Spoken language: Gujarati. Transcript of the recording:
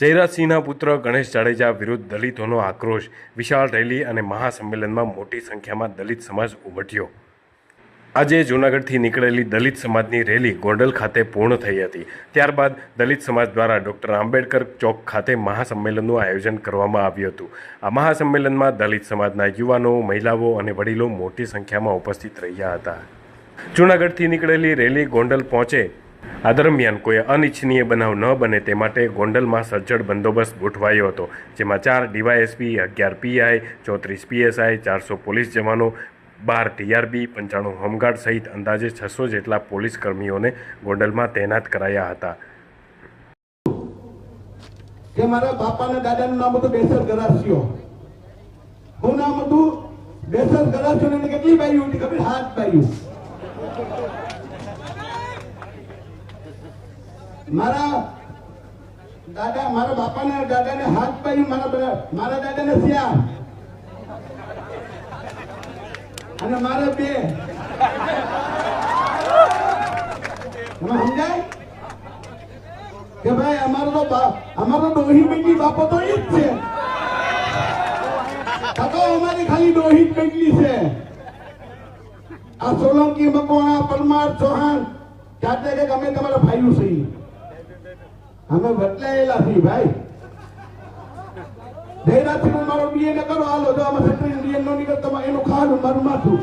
જયરાજસિંહના પુત્ર ગણેશ જાડેજા વિરુદ્ધ દલિતોનો આક્રોશ, વિશાળ રેલી અને મહાસંમેલનમાં મોટી સંખ્યામાં દલિત સમાજ ઉમટ્યો. આજે જૂનાગઢથી નીકળેલી દલિત સમાજની રેલી ગોંડલ ખાતે પૂર્ણ થઈ હતી. ત્યારબાદ દલિત સમાજ દ્વારા ડૉક્ટર આંબેડકર ચોક ખાતે મહાસંમેલનનું આયોજન કરવામાં આવ્યું હતું. આ મહાસંમેલનમાં દલિત સમાજના યુવાનો, મહિલાઓ અને વડીલો મોટી સંખ્યામાં ઉપસ્થિત રહ્યા હતા. જૂનાગઢથી નીકળેલી રેલી ગોંડલ પહોંચે આ દરમિયાન કોઈ અનિચ્છનીય બનાવ ન બને તે માટે ગોંડલમાં સજ્જડ બંદોબસ્ત ગોઠવાયો હતો, જેમાં ચાર ડીવાયએસપી, અગિયાર પીઆઈ, ચોત્રીસ પીએસઆઈ, ચારસો પોલીસ જવાનો, બાર ટીઆરબી, પંચાણું હોમગાર્ડ સહિત અંદાજે છસો જેટલા પોલીસ કર્મીઓને ગોંડલમાં તૈનાત કરાયા હતા. કે મારા બાપા ને દાદા નું નામ હતું બેસર ગરાસિયો. હું નામ હતું બેસર ગરાસિયો કેટલી બાયું હતી ખબર? હાથ બાયું મારા દાદા, મારા બાપા ને દાદા ને હાથ બાયું મારા મારા દાદા ને શ્યામ અને મારે બે. સમજાય? કે ભાઈ, અમારો તો અમારો ડોહી બેટી બાપો તો એ જ છે. કાકા અમારી ખાલી ડોહી બેટલી છે. આ સોલંકી, મકવાણા, પરમાર, ચૌહાણ, જાતે કે અમે તમારા ભાઈઓ છીએ. અમે બદલાયેલા છીએ ભાઈ. જયરાજસિંહ મારો બીએ ને કરો. હાલો, જો આમાં સેન્ટ્રલ ઇન્ડિયન નો નીકળતો એનું ખાવાનું મારું માથું.